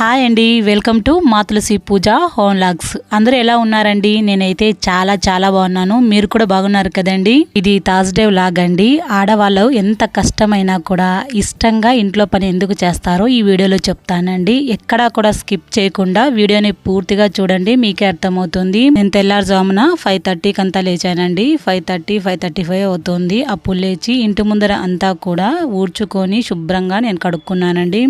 Hi అండి welcome to మా తులసి పూజ home logs. అందరూ ఎలా ఉన్నారండి? నేనైతే చాలా చాలా బాగున్నాను. మీరు కూడా బాగున్నారు కదండి? ఇది థర్స్డే లాగ్ అండి. ఆడవాళ్ళు ఎంత కష్టమైనా కూడా ఇష్టంగా ఇంట్లో పని ఎందుకు చేస్తారో ఈ వీడియోలో చెప్తానండి. ఎక్కడా కూడా స్కిప్ చేయకుండా వీడియోని పూర్తిగా చూడండి మీకే అర్థమవుతుంది. నేను తెల్లారుజామున ఫైవ్ థర్టీకి అంతా లేచానండి. Five thirty five thirty five అవుతుంది. అప్పుడు లేచి ఇంటి ముందర అంతా కూడా ఊడ్చుకొని శుభ్రంగా నేను కడుక్కున్నానండి.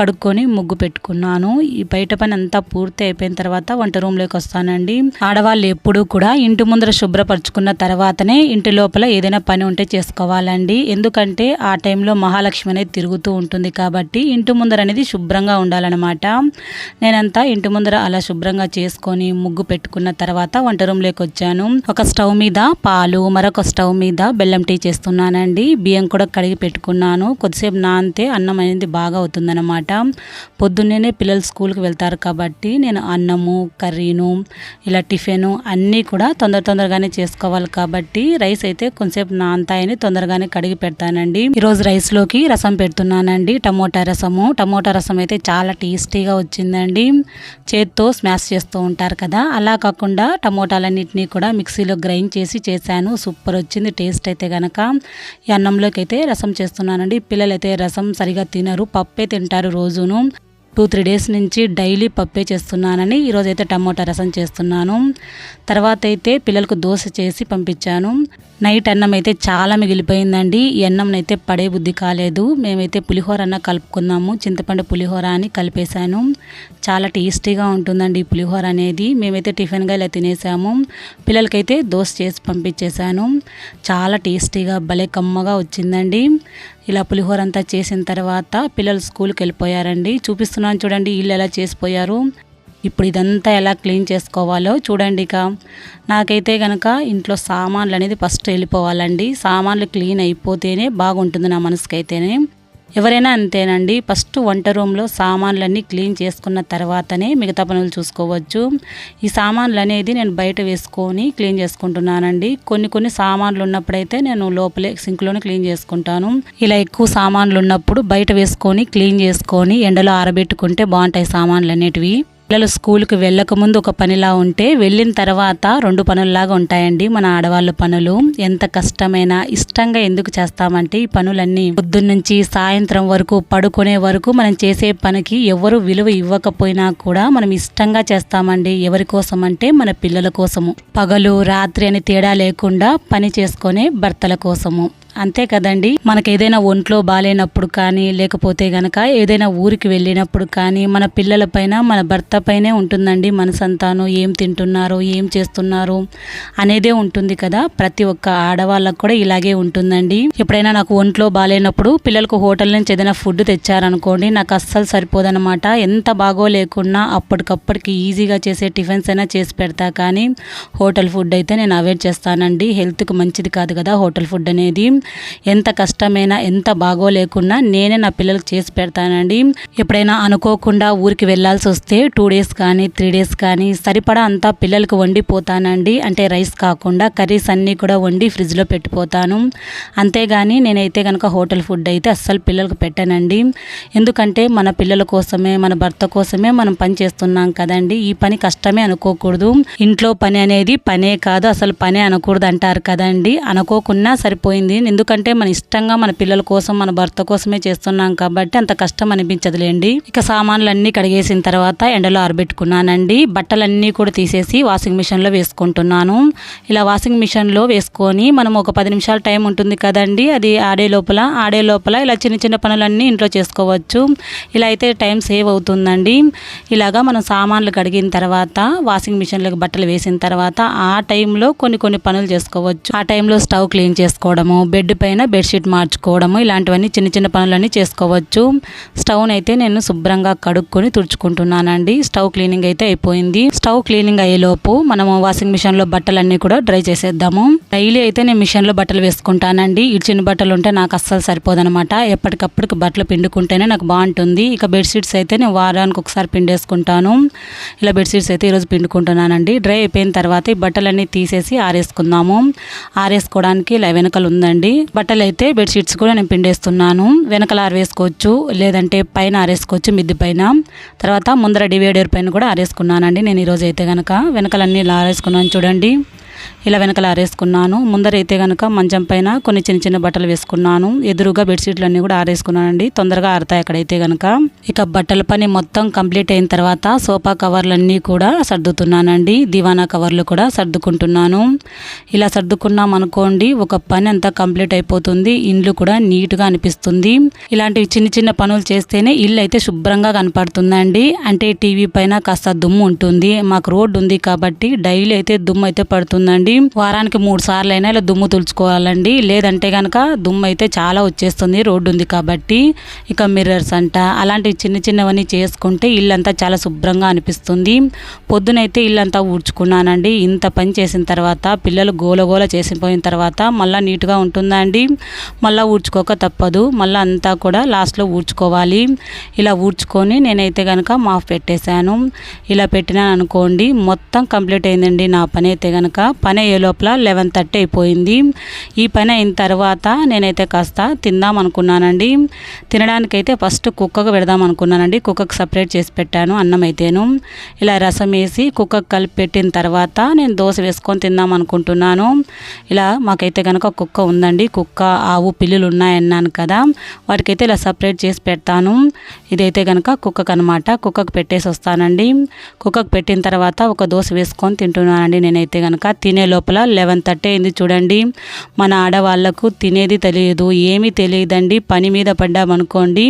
కడుక్కొని ముగ్గు పెట్టుకున్నాను ఈ బయట పని అంతా పూర్తి అయిపోయిన తర్వాత వంట రూమ్లోకి వస్తానండి. ఆడవాళ్ళు ఎప్పుడూ కూడా ఇంటి ముందర శుభ్రపరచుకున్న తర్వాతనే ఇంటి లోపల ఏదైనా పని ఉంటే చేసుకోవాలండి. ఎందుకంటే ఆ టైంలో మహాలక్ష్మి అనేది తిరుగుతూ ఉంటుంది కాబట్టి ఇంటి ముందర అనేది శుభ్రంగా ఉండాలన్నమాట. నేనంతా ఇంటి ముందర అలా శుభ్రంగా చేసుకొని ముగ్గు పెట్టుకున్న తర్వాత వంట రూమ్లోకి వచ్చాను. ఒక స్టవ్ మీద పాలు మరొక స్టవ్ మీద బెల్లం టీ చేస్తున్నానండి. బియ్యం కూడా కడిగి పెట్టుకున్నాను. కొద్దిసేపు నానితే అన్నం అనేది బాగా అవుతుందన్నమాట. పొద్దున్నే పిల్లలు స్కూల్కి వెళ్తారు కాబట్టి నేను అన్నము కర్రీను ఇలా టిఫిను అన్నీ కూడా తొందర తొందరగానే చేసుకోవాలి కాబట్టి రైస్ అయితే కొంచెంసేపు నాంతాయని తొందరగానే కడిగి పెడతానండి. ఈరోజు రైస్లోకి రసం పెడుతున్నానండి. టమోటా రసము. టమోటా రసం అయితే చాలా టేస్టీగా వచ్చిందండి. చేత్తో స్మాష్ చేస్తూ ఉంటారు కదా. అలా కాకుండా టమోటాలన్నింటినీ కూడా మిక్సీలో గ్రైండ్ చేసి చేశాను. సూపర్ వచ్చింది. టేస్ట్ అయితే కనుక ఈ అన్నంలోకి అయితే రసం చేస్తున్నానండి. పిల్లలు అయితే రసం సరిగా తినరు. పప్పే తింటారు రోజును. టూ త్రీ డేస్ నుంచి డైలీ పప్పే చేస్తున్నానని ఈరోజైతే టమోటా రసం చేస్తున్నాను. తర్వాత అయితే పిల్లలకు దోశ చేసి పంపించాను. నైట్ అన్నం అయితే చాలా మిగిలిపోయిందండి. ఈ అన్నం అయితే పడే బుద్ధి కాలేదు. మేమైతే పులిహోర అన్న కలుపుకున్నాము. చింతపండు పులిహోర అని కలిపేశాను. చాలా టేస్టీగా ఉంటుందండి ఈ పులిహోర అనేది. మేమైతే టిఫిన్గా ఇలా తినేసాము. పిల్లలకైతే దోశ చేసి పంపించేశాను. చాలా టేస్టీగా భలే కమ్మగా వచ్చిందండి. ఇలా పులిహోర అంతా చేసిన తర్వాత పిల్లలు స్కూల్కి వెళ్ళిపోయారండి. చూపిస్తున్నాను చూడండి వీళ్ళు ఎలా చేసిపోయారు. ఇప్పుడు ఇదంతా ఎలా క్లీన్ చేసుకోవాలో చూడండి ఇక. నాకైతే కనుక ఇంట్లో సామాన్లు అనేది ఫస్ట్ వెళ్ళిపోవాలండి. సామాన్లు క్లీన్ అయిపోతేనే బాగుంటుంది నా మనసుకైతేనే. ఎవరైనా అంతేనండి. ఫస్ట్ వంట రూమ్లో సామాన్లన్నీ క్లీన్ చేసుకున్న తర్వాతనే మిగతా పనులు చూసుకోవచ్చు. ఈ సామాన్లు అనేది నేను బయట వేసుకొని క్లీన్ చేసుకుంటున్నానండి. కొన్ని కొన్ని సామాన్లు ఉన్నప్పుడైతే నేను లోపలే సింక్లోనే క్లీన్ చేసుకుంటాను. ఇలా ఎక్కువ సామాన్లు ఉన్నప్పుడు బయట వేసుకొని క్లీన్ చేసుకొని ఎండలో ఆరబెట్టుకుంటే బాగుంటాయి సామాన్లు అనేటివి. పిల్లలు స్కూల్కి వెళ్ళకముందు ఒక పనిలా ఉంటే వెళ్ళిన తర్వాత రెండు పనుల్లాగా ఉంటాయండి మన ఆడవాళ్ళ పనులు. ఎంత కష్టమైనా ఇష్టంగా ఎందుకు చేస్తామంటే ఈ పనులన్నీ పొద్దున్నుంచి సాయంత్రం వరకు పడుకునే వరకు మనం చేసే పనికి ఎవరు విలువ ఇవ్వకపోయినా కూడా మనం ఇష్టంగా చేస్తామండి. ఎవరి కోసం అంటే మన పిల్లల కోసము. పగలు రాత్రి అని తేడా లేకుండా పని చేసుకునే భర్తల కోసము. అంతే కదండి. మనకు ఏదైనా ఒంట్లో బాగాలేనప్పుడు కానీ లేకపోతే గనక ఏదైనా ఊరికి వెళ్ళినప్పుడు కానీ మన పిల్లల పైన మన భర్త పైనే ఉంటుందండి మనసంతాను. ఏం తింటున్నారు ఏం చేస్తున్నారు అనేదే ఉంటుంది కదా. ప్రతి ఒక్క ఆడవాళ్ళకు కూడా ఇలాగే ఉంటుందండి. ఎప్పుడైనా నాకు ఒంట్లో బాగాలేనప్పుడు పిల్లలకు హోటల్ నుంచి ఏదైనా ఫుడ్ తెచ్చారనుకోండి నాకు అస్సలు సరిపోదన్నమాట. ఎంత బాగో లేకున్నా అప్పటికప్పటికి ఈజీగా చేసే టిఫిన్స్ అయినా చేసి పెడతా కానీ హోటల్ ఫుడ్ అయితే నేను అవాయిడ్ చేస్తానండి. హెల్త్కి మంచిది కాదు కదా హోటల్ ఫుడ్ అనేది. ఎంత కష్టమైనా ఎంత బాగోలేకున్నా నేనే నా పిల్లలకు చేసి పెడతానండి. ఎప్పుడైనా అనుకోకుండా ఊరికి వెళ్ళాల్సి వస్తే టూ డేస్ కానీ త్రీ డేస్ కానీ సరిపడా అంతా పిల్లలకు వండిపోతానండి. అంటే రైస్ కాకుండా కర్రీస్ అన్నీ కూడా వండి ఫ్రిడ్జ్లో పెట్టిపోతాను. అంతేగాని నేనైతే కనుక హోటల్ ఫుడ్ అయితే అస్సలు పిల్లలకు పెట్టానండి. ఎందుకంటే మన పిల్లల కోసమే మన భర్త కోసమే మనం పని చేస్తున్నాం కదండి. ఈ పని కష్టమే అనుకోకూడదు. ఇంట్లో పని అనేది పనే కాదు అసలు పనే అనకూడదు అంటారు కదండి. అనుకోకున్నా సరిపోయింది. ఎందుకంటే మన ఇష్టంగా మన పిల్లల కోసం మన భర్త కోసమే చేస్తున్నాం కాబట్టి అంత కష్టం అనిపించదులేండి. ఇక సామాన్లు అన్నీ కడిగేసిన తర్వాత ఎండలో ఆరబెట్టుకున్నానండి. బట్టలన్నీ కూడా తీసేసి వాషింగ్ మిషన్లో వేసుకుంటున్నాను. ఇలా వాషింగ్ మిషన్లో వేసుకొని మనం ఒక పది నిమిషాల టైం ఉంటుంది కదండి. అది ఆడే లోపల ఆడే లోపల ఇలా చిన్న చిన్న పనులన్నీ ఇంట్లో చేసుకోవచ్చు. ఇలా అయితే టైం సేవ్ అవుతుందండి. ఇలాగా మనం సామాన్లు కడిగిన తర్వాత వాషింగ్ మిషన్లకు బట్టలు వేసిన తర్వాత ఆ టైంలో కొన్ని కొన్ని పనులు చేసుకోవచ్చు. ఆ టైంలో స్టవ్ క్లీన్ చేసుకోవడము బెడ్ బెడ్ పైన బెడ్షీట్ మార్చుకోవడము ఇలాంటివన్నీ చిన్న చిన్న పనులన్నీ చేసుకోవచ్చు. స్టవ్ని అయితే నేను శుభ్రంగా కడుక్కొని తుడుచుకుంటున్నానండి. స్టవ్ క్లీనింగ్ అయితే అయిపోయింది. స్టవ్ క్లీనింగ్ అయ్యేలోపు మనము వాషింగ్ మిషన్లో బట్టలన్నీ కూడా డ్రై చేసేద్దాము. డైలీ అయితే నేను మిషన్లో బట్టలు వేసుకుంటానండి. ఇడ్చిన బట్టలు ఉంటే నాకు అస్సలు సరిపోదనమాట ఎప్పటికప్పటికి బట్టలు పిండుకుంటేనే నాకు బాగుంటుంది. ఇక బెడ్షీట్స్ అయితే నేను వారానికి ఒకసారి పిండేసుకుంటాను. ఇలా బెడ్షీట్స్ అయితే ఈరోజు పిండుకుంటున్నానండి. డ్రై అయిపోయిన తర్వాత ఈ బట్టలన్నీ తీసేసి ఆరేసుకుందాము. ఆరేసుకోవడానికి ఇలా వెనకలు ఉందండి. బట్టలు అయితే బెడ్షీట్స్ కూడా నేను పిండేస్తున్నాను. వెనకల ఆరేసుకోవచ్చు లేదంటే పైన ఆరేసుకోవచ్చు మిద్ది పైన. తర్వాత ముందర డివైడర్ పైన కూడా ఆరేసుకున్నానండి నేను ఈరోజు అయితే కనుక వెనకలన్నీ ఇలా ఆరేసుకున్నాను చూడండి. ఇలా వెనకాల ఆరేసుకున్నాను. ముందరైతే కనుక మంచం పైన కొన్ని చిన్న చిన్న బట్టలు వేసుకున్నాను. ఎదురుగా బెడ్షీట్లు అన్నీ కూడా ఆరేసుకున్నానండి. తొందరగా ఆరుతాయి అక్కడైతే కనుక ఇక బట్టల పని మొత్తం కంప్లీట్ అయిన తర్వాత సోఫా కవర్లన్నీ కూడా సర్దుతున్నానండి. దివానా కవర్లు కూడా సర్దుకుంటున్నాను. ఇలా సర్దుకున్నాం అనుకోండి ఒక పని అంతా కంప్లీట్ అయిపోతుంది. ఇండ్లు కూడా నీట్గా అనిపిస్తుంది. ఇలాంటివి చిన్న చిన్న పనులు చేస్తేనే ఇల్లు అయితే శుభ్రంగా కనపడుతుందండి. అంటే టీవీ పైన కాస్త దుమ్ము ఉంటుంది. మాకు రోడ్డు ఉంది కాబట్టి డైలీ అయితే దుమ్ము అయితే పడుతుందండి వారానికి మూడు సార్లు అయినా ఇలా దుమ్ము తుడుచుకోవాలండి. లేదంటే కనుక దుమ్ము అయితే చాలా వచ్చేస్తుంది రోడ్డు ఉంది కాబట్టి. ఇక మిర్రర్స్ అంట అలాంటివి చిన్న చిన్నవన్నీ చేసుకుంటే ఇల్లంతా చాలా శుభ్రంగా అనిపిస్తుంది. పొద్దునైతే ఇల్లంతా ఊడ్చుకున్నానండి. ఇంత పని చేసిన తర్వాత పిల్లలు గోలగోల చేసిపోయిన తర్వాత మళ్ళీ నీట్గా ఉంటుందా అండి మళ్ళీ ఊడ్చుకోక తప్పదు. మళ్ళీ అంతా కూడా లాస్ట్లో ఊడ్చుకోవాలి. ఇలా ఊడ్చుకొని నేనైతే కనుక మాఫ్ పెట్టేశాను. ఇలా పెట్టినాను అనుకోండి మొత్తం కంప్లీట్ అయిందండి నా పని అయితే కనుక పని అయ్యే లోపల లెవెన్ థర్టీ అయిపోయింది. ఈ పని అయిన తర్వాత నేనైతే కాస్త తిందాం అనుకున్నానండి. తినడానికైతే ఫస్ట్ కుక్కకు పెడదాం అనుకున్నానండి. కుక్కకు సపరేట్ చేసి పెట్టాను అన్నం అయితేను. ఇలా రసం వేసి కుక్కకు కలిపి పెట్టిన తర్వాత నేను దోశ వేసుకొని తిందాం అనుకుంటున్నాను. ఇలా మాకైతే కనుక కుక్క ఉందండి. కుక్క ఆవు పిల్లులు ఉన్నాయన్నాను కదా. వాటికైతే ఇలా సపరేట్ చేసి పెడతాను. ఇదైతే కనుక కుక్కకు అనమాట కుక్కకు పెట్టేసి వస్తానండి. కుక్కకు పెట్టిన తర్వాత ఒక దోశ వేసుకొని తింటున్నానండి నేనైతే కనుక తినే లోపల లెవెన్ థర్టీ అయింది చూడండి. మన ఆడవాళ్ళకు తినేది తెలియదు ఏమీ తెలియదండి. పని మీద పడ్డామనుకోండి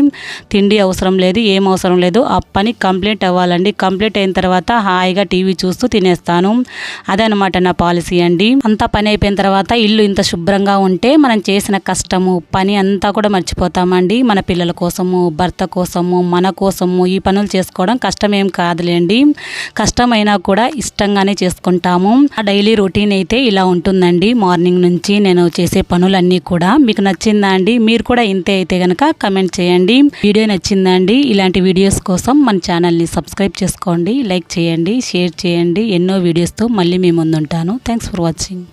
తిండి అవసరం లేదు ఏం అవసరం లేదు. ఆ పని కంప్లీట్ అవ్వాలండి. కంప్లీట్ అయిన తర్వాత హాయిగా టీవీ చూస్తూ తినేస్తాను. అదనమాట నా పాలసీ అండి. అంతా పని అయిపోయిన తర్వాత ఇల్లు ఇంత శుభ్రంగా ఉంటే మనం చేసిన కష్టము పని అంతా కూడా మర్చిపోతామండి. మన పిల్లల కోసము భర్త కోసము మన కోసము ఈ పనులు చేసుకోవడం కష్టమేం కాదులేండి. కష్టమైనా కూడా ఇష్టంగానే చేసుకుంటాము. డైలీ రొటీన్ అయితే ఇలా ఉంటుందండి. మార్నింగ్ నుంచి నేను చేసే పనులన్నీ కూడా. మీకు నచ్చిందా అండి? మీరు కూడా ఇంతే అయితే కనుక కమెంట్ చేయండి. వీడియో నచ్చిందా అండి? ఇలాంటి వీడియోస్ కోసం మన ఛానల్ని సబ్స్క్రైబ్ చేసుకోండి. లైక్ చేయండి షేర్ చేయండి. ఎన్నో వీడియోస్తో మళ్ళీ మీ ముందుంటాను. Thanks for watching.